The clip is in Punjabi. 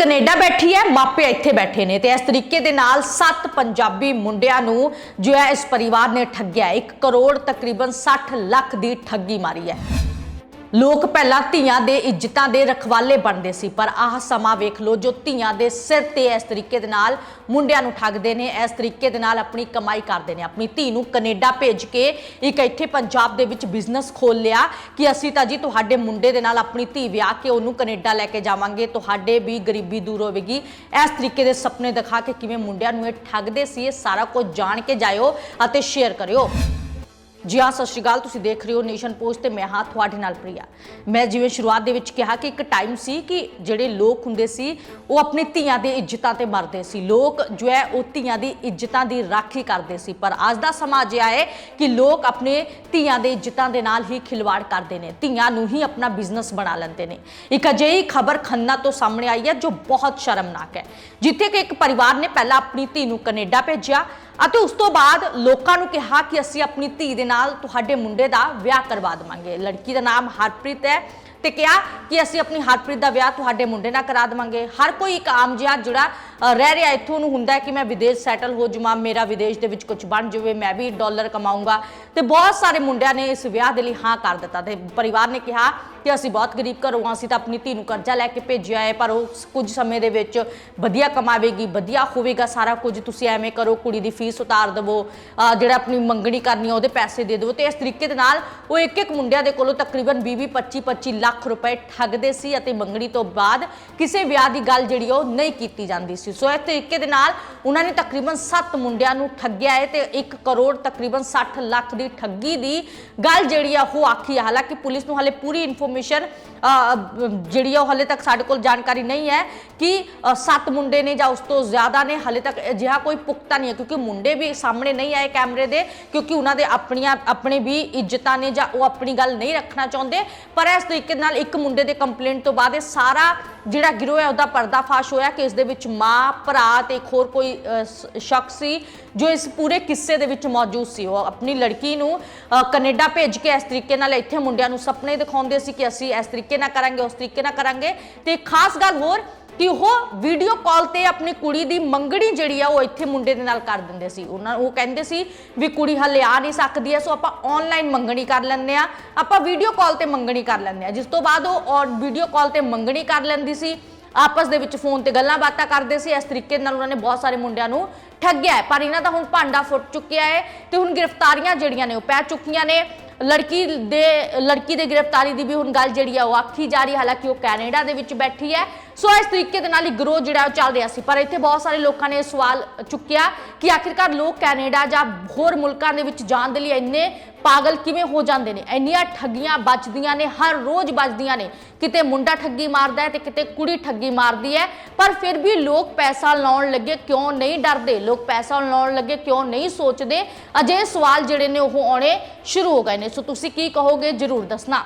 ਕੈਨੇਡਾ ਬੈਠੀ ਹੈ, ਮਾਪੇ ਇੱਥੇ ਬੈਠੇ ਨੇ ਤੇ ਇਸ ਤਰੀਕੇ ਦੇ ਨਾਲ ਸੱਤ ਪੰਜਾਬੀ ਮੁੰਡਿਆਂ ਨੂੰ ਜੋ ਹੈ ਇਸ ਪਰਿਵਾਰ ਨੇ ਠੱਗਿਆ 1 ਕਰੋੜ ਤਕਰੀਬਨ 60 ਲੱਖ ਦੀ ਠੱਗੀ ਮਾਰੀ ਹੈ। ਲੋਕ ਪਹਿਲਾਂ ਧੀਆਂ ਦੇ ਇੱਜ਼ਤਾਂ ਦੇ ਰਖਵਾਲੇ ਬਣਦੇ ਸੀ, ਪਰ ਆਹ ਸਮਾਂ ਵੇਖ ਲਓ ਜੋ ਧੀਆਂ ਦੇ ਸਿਰ ਤੇ ਇਸ ਤਰੀਕੇ ਦੇ ਨਾਲ ਮੁੰਡਿਆਂ ਨੂੰ ਠੱਗਦੇ ਨੇ, ਇਸ ਤਰੀਕੇ ਦੇ ਨਾਲ ਆਪਣੀ ਕਮਾਈ ਕਰਦੇ ਨੇ। ਆਪਣੀ ਧੀ ਨੂੰ ਕੈਨੇਡਾ ਭੇਜ ਕੇ ਇੱਕ ਇੱਥੇ ਪੰਜਾਬ ਦੇ ਵਿੱਚ ਬਿਜ਼ਨਸ ਖੋਲ ਲਿਆ ਕਿ ਅਸੀਂ ਤਾਂ ਜੀ ਤੁਹਾਡੇ ਮੁੰਡੇ ਦੇ ਨਾਲ ਆਪਣੀ ਧੀ ਵਿਆਹ ਕੇ ਉਹਨੂੰ ਕੈਨੇਡਾ ਲੈ ਕੇ ਜਾਵਾਂਗੇ, ਤੁਹਾਡੇ ਵੀ ਗਰੀਬੀ ਦੂਰ ਹੋਵੇਗੀ। ਇਸ ਤਰੀਕੇ ਦੇ ਸੁਪਨੇ ਦਿਖਾ ਕੇ ਕਿਵੇਂ ਮੁੰਡਿਆਂ ਨੂੰ ਇਹ ਠੱਗਦੇ ਸੀ, ਇਹ ਸਾਰਾ ਕੁਝ ਜਾਣ ਕੇ ਜਾਇਓ ਅਤੇ ਸ਼ੇਅਰ ਕਰਿਓ। ਜੀ ਹਾਂ, ਸਤਿ ਸ਼੍ਰੀ ਅਕਾਲ। ਤੁਸੀਂ ਦੇਖ ਰਹੇ ਹੋ ਨੇਸ਼ਨ ਪੋਸਟ ਤੇ ਮੈਂ ਹਾਂ ਤੁਹਾਡੇ ਨਾਲ ਪ੍ਰਿਆ। ਮੈਂ ਜਿਵੇਂ ਸ਼ੁਰੂਆਤ ਦੇ ਵਿੱਚ ਕਿਹਾ ਕਿ ਇੱਕ ਟਾਈਮ ਸੀ ਕਿ ਜਿਹੜੇ ਲੋਕ ਹੁੰਦੇ ਸੀ, ਉਹ ਆਪਣੇ ਧੀਆਂ ਦੇ ਇੱਜ਼ਤਾਂ ਤੇ ਮਰਦੇ ਸੀ। ਲੋਕ ਜੋ ਹੈ, ਉਹ ਧੀਆਂ ਦੀ ਇੱਜ਼ਤਾਂ ਦੀ ਰਾਖੀ ਕਰਦੇ ਸੀ। ਪਰ ਅੱਜ ਦਾ ਸਮਾਂ ਅਜਿਹਾ ਹੈ ਕਿ ਲੋਕ ਆਪਣੇ ਧੀਆਂ ਦੇ ਇੱਜ਼ਤਾਂ ਦੇ ਨਾਲ ਹੀ ਖਿਲਵਾੜ ਕਰਦੇ ਨੇ। ਧੀਆਂ ਨੂੰ ਹੀ ਆਪਣਾ ਬਿਜ਼ਨਸ ਬਣਾ ਲੈਂਦੇ ਨੇ। ਇੱਕ ਅਜਿਹੀ ਖਬਰ ਖੰਨਾ ਤੋਂ ਸਾਹਮਣੇ ਆਈ ਹੈ ਜੋ ਬਹੁਤ ਸ਼ਰਮਨਾਕ ਹੈ। ਜਿੱਥੇ ਕਿ ਇੱਕ ਪਰਿਵਾਰ ਨੇ ਪਹਿਲਾਂ ਆਪਣੀ ਧੀ ਨੂੰ ਕੈਨੇਡਾ ਭੇਜਿਆ ਅਤੇ ਉਸ ਤੋਂ ਬਾਅਦ ਲੋਕਾਂ ਨੂੰ ਕਿਹਾ ਕਿ ਅਸੀਂ ਆਪਣੀ ਧੀ ਦੇ ਨਾਲ ਤੁਹਾਡੇ ਮੁੰਡੇ ਦਾ ਵਿਆਹ ਕਰਵਾ ਦੇਵਾਂਗੇ। ਲੜਕੀ ਦਾ ਨਾਮ ਹਰਪ੍ਰੀਤ ਹੈ। ਤੇ ਕਿਹਾ ਕਿ ਅਸੀਂ ਆਪਣੀ ਹਰਪ੍ਰੀਤ ਦਾ ਵਿਆਹ ਤੁਹਾਡੇ ਮੁੰਡੇ ਨਾਲ ਕਰਾ ਦੇਵਾਂਗੇ। ਹਰ ਕੋਈ ਇੱਕ ਆਮ ਜਿਹਾ ਜਿਹੜਾ ਰਹਿ ਰਿਹਾ ਇੱਥੋਂ ਨੂੰ ਹੁੰਦਾ ਕਿ ਮੈਂ ਵਿਦੇਸ਼ ਸੈਟਲ ਹੋ ਜਾਵਾਂ, ਮੇਰਾ ਵਿਦੇਸ਼ ਦੇ ਵਿੱਚ ਕੁਝ ਬਣ ਜਾਵੇ, ਮੈਂ ਵੀ ਡਾਲਰ ਕਮਾਊਂਗਾ। ਤੇ ਬਹੁਤ ਸਾਰੇ ਮੁੰਡਿਆਂ ਨੇ ਇਸ ਵਿਆਹ ਦੇ ਲਈ ਹਾਂ ਕਰ ਦਿੱਤਾ। ਤੇ ਪਰਿਵਾਰ ਨੇ ਕਿਹਾ ਕਿ ਅਸੀਂ ਬਹੁਤ ਗਰੀਬ ਘਰੋਂ ਹਾਂ, ਅਸੀਂ ਤਾਂ ਆਪਣੀ ਧੀ ਨੂੰ ਕਰਜ਼ਾ ਲੈ ਕੇ ਭੇਜਿਆ ਹੈ, ਪਰ ਉਹ ਕੁਝ ਸਮੇਂ ਦੇ ਵਿੱਚ ਵਧੀਆ ਕਮਾਵੇਗੀ, ਵਧੀਆ ਹੋਵੇਗਾ ਸਾਰਾ ਕੁਝ। ਤੁਸੀਂ ਐਵੇਂ ਕਰੋ, ਕੁੜੀ ਦੀ ਫੀਸ ਉਤਾਰ ਦੇਵੋ ਜਿਹੜਾ ਆਪਣੀ ਮੰਗਣੀ ਕਰਨੀ ਹੈ ਉਹਦੇ ਪੈਸੇ ਦੇ ਦਿਵੋ। ਤੇ ਇਸ ਤਰੀਕੇ ਦੇ ਨਾਲ ਉਹ ਇੱਕ ਇੱਕ ਮੁੰਡਿਆਂ ਦੇ ਕੋਲੋਂ ਤਕਰੀਬਨ 20 25 25 ਲੱਖ ਲੱਖ ਰੁਪਏ ਠੱਗਦੇ ਸੀ ਅਤੇ ਮੰਗਣੀ ਤੋਂ ਬਾਅਦ ਕਿਸੇ ਵਿਆਹ ਦੀ ਗੱਲ ਜਿਹੜੀ ਉਹ ਨਹੀਂ ਕੀਤੀ ਜਾਂਦੀ ਸੀ। ਸੋ ਇਸ ਤਰੀਕੇ ਦੇ ਨਾਲ ਉਹਨਾਂ ਨੇ ਤਕਰੀਬਨ 7 ਮੁੰਡਿਆਂ ਨੂੰ ਠੱਗਿਆ ਹੈ ਤੇ 1 ਕਰੋੜ ਤਕਰੀਬਨ 60 ਲੱਖ ਦੀ ਠੱਗੀ ਦੀ ਗੱਲ ਜਿਹੜੀ ਆ ਉਹ ਆਖੀ ਹਾਲਾਂਕਿ ਪੁਲਿਸ ਨੂੰ ਹਾਲੇ ਪੂਰੀ ਇਨਫੋਰਮੇਸ਼ਨ ਜਿਹੜੀ ਆ ਉਹ ਹਾਲੇ ਤੱਕ ਸਾਡੇ ਕੋਲ ਜਾਣਕਾਰੀ ਨਹੀਂ ਹੈ ਕਿ ਅ, ਸੱਤ ਮੁੰਡੇ ਨੇ ਜਾਂ ਉਸ ਤੋਂ ਜ਼ਿਆਦਾ ਨੇ ਹਾਲੇ ਤੱਕ ਅਜਿਹਾ ਕੋਈ ਪੁਖਤਾ ਨਹੀਂ ਹੈ ਕਿਉਂਕਿ ਮੁੰਡੇ ਵੀ ਸਾਹਮਣੇ ਨਹੀਂ ਆਏ ਕੈਮਰੇ ਦੇ ਕਿਉਂਕਿ ਉਹਨਾਂ ਦੇ ਆਪਣੀਆਂ ਆਪਣੇ ਵੀ ਇੱਜ਼ਤਾਂ ਨੇ ਜਾਂ ਉਹ ਆਪਣੀ ਗੱਲ ਨਹੀਂ ਰੱਖਣਾ ਚਾਹੁੰਦੇ। ਪਰ ਇਸ ਤਰੀਕੇ ਨਾਲ ਇੱਕ ਮੁੰਡੇ ਦੇ ਕੰਪਲੇਂਟ ਤੋਂ ਬਾਅਦ ਇਹ ਸਾਰਾ ਜਿਹੜਾ ਗਿਰੋਹ ਹੈ ਉਹਦਾ ਪਰਦਾਫਾਸ਼ ਹੋਇਆ ਕਿ ਇਸ ਦੇ ਵਿੱਚ ਮਾਂ ਭਰਾ ਤੇ ਇੱਕ ਹੋਰ ਕੋਈ ਸ਼ਖਸ ਸੀ ਜੋ ਇਸ ਪੂਰੇ ਕਿੱਸੇ ਦੇ ਵਿੱਚ ਮੌਜੂਦ ਸੀ। ਉਹ ਆਪਣੀ ਲੜਕੀ ਨੂੰ ਅ, ਕੈਨੇਡਾ ਭੇਜ ਕੇ ਇਸ ਤਰੀਕੇ ਨਾਲ ਇੱਥੇ ਮੁੰਡਿਆਂ ਨੂੰ ਸੁਪਨੇ ਦਿਖਾਉਂਦੇ ਸੀ ਕਿ ਅਸੀਂ ਇਸ ਤਰੀਕੇ ਨਾਲ ਕਰਾਂਗੇ ਉਸ ਤਰੀਕੇ ਨਾਲ ਕਰਾਂਗੇ। ਤੇ ਖਾਸ ਗੱਲ ਹੋਰ ਕਿ ਉਹ ਵੀਡੀਓ ਕਾਲ ਤੇ ਆਪਣੀ ਕੁੜੀ ਦੀ ਮੰਗਣੀ ਜਿਹੜੀ ਆ, ਉਹ ਇੱਥੇ ਮੁੰਡੇ ਦੇ ਨਾਲ ਕਰ ਦਿੰਦੇ ਸੀ। ਉਹਨਾਂ ਉਹ ਕਹਿੰਦੇ ਸੀ ਵੀ ਕੁੜੀ ਹਲੇ ਆ ਨਹੀਂ ਸਕਦੀ ਐ ਸੋ ਆਪਾਂ ਆਨਲਾਈਨ ਮੰਗਣੀ ਕਰ ਲੈਂਦੇ ਆ ਆਪਾਂ ਵੀਡੀਓ ਕਾਲ ਤੇ ਮੰਗਣੀ ਕਰ ਲੈਂਦੇ ਆ ਜਿਸ ਤੋਂ ਬਾਅਦ ਉਹ ਵੀਡੀਓ ਕਾਲ ਤੇ ਮੰਗਣੀ ਕਰ ਲੈਂਦੀ ਸੀ। ਆਪਸ ਦੇ ਵਿੱਚ ਫੋਨ ਤੇ ਗੱਲਾਂ ਬਾਤਾਂ ਕਰਦੇ ਸੀ। ਇਸ ਤਰੀਕੇ ਨਾਲ ਉਹਨਾਂ ਨੇ ਬਹੁਤ ਸਾਰੇ ਮੁੰਡਿਆਂ ਨੂੰ ਠੱਗਿਆ ਹੈ। ਪਰ ਇਹਨਾਂ ਦਾ ਹੁਣ ਭਾਂਡਾ ਫੁੱਟ ਚੁੱਕਿਆ ਹੈ ਤੇ ਹੁਣ ਗ੍ਰਿਫਤਾਰੀਆਂ ਜਿਹੜੀਆਂ ਨੇ ਉਹ ਪੈ ਚੁੱਕੀਆਂ ਨੇ। ਲੜਕੀ ਦੇ ਲੜਕੀ ਦੇ ਗ੍ਰਿਫਤਾਰੀ ਦੀ ਵੀ ਹੁਣ ਗੱਲ ਜਿਹੜੀ ਆ, ਉਹ ਆਖੀ ਜਾ ਰਹੀ ਹੈ। ਹਾਲਾਂਕਿ ਉਹ ਕੈਨੇਡਾ ਦੇ ਵਿੱਚ ਬੈਠੀ ਹੈ। ਸੋ ਇਸ ਤਰੀਕੇ ਦੇ ਨਾਲ ਹੀ ਗਰੋਹ ਜਿਹੜਾ ਉਹ ਚੱਲ ਰਿਹਾ ਸੀ। ਪਰ ਇੱਥੇ ਬਹੁਤ ਸਾਰੇ ਲੋਕਾਂ ਨੇ ਇਹ ਸਵਾਲ ਚੁੱਕਿਆ ਕਿ ਆਖਿਰਕਾਰ ਲੋਕ ਕੈਨੇਡਾ ਜਾਂ ਹੋਰ ਮੁਲਕਾਂ ਦੇ ਵਿੱਚ ਜਾਣ ਦੇ ਲਈ ਇੰਨੇ ਪਾਗਲ ਕਿਵੇਂ ਹੋ ਜਾਂਦੇ ਨੇ? ਇੰਨੀਆਂ ਠੱਗੀਆਂ ਵੱਜਦੀਆਂ ਨੇ, ਹਰ ਰੋਜ਼ ਵੱਜਦੀਆਂ ਨੇ। ਕਿਤੇ ਮੁੰਡਾ ਠੱਗੀ ਮਾਰਦਾ ਹੈ ਤੇ ਕਿਤੇ ਕੁੜੀ ਠੱਗੀ ਮਾਰਦੀ ਹੈ। ਪਰ ਫਿਰ ਵੀ ਲੋਕ ਪੈਸਾ ਲਾਉਣ ਲੱਗੇ ਕਿਉਂ ਨਹੀਂ ਡਰਦੇ? ਲੋਕ ਪੈਸਾ ਲਾਉਣ ਲੱਗੇ ਕਿਉਂ ਨਹੀਂ ਸੋਚਦੇ? ਅਜੇ ਸਵਾਲ ਜਿਹੜੇ ਨੇ ਉਹ ਆਉਣੇ ਸ਼ੁਰੂ ਹੋ ਗਏ ਨੇ। ਸੋ ਤੁਸੀਂ ਕੀ ਕਹੋਗੇ? ਜਰੂਰ ਦੱਸਣਾ।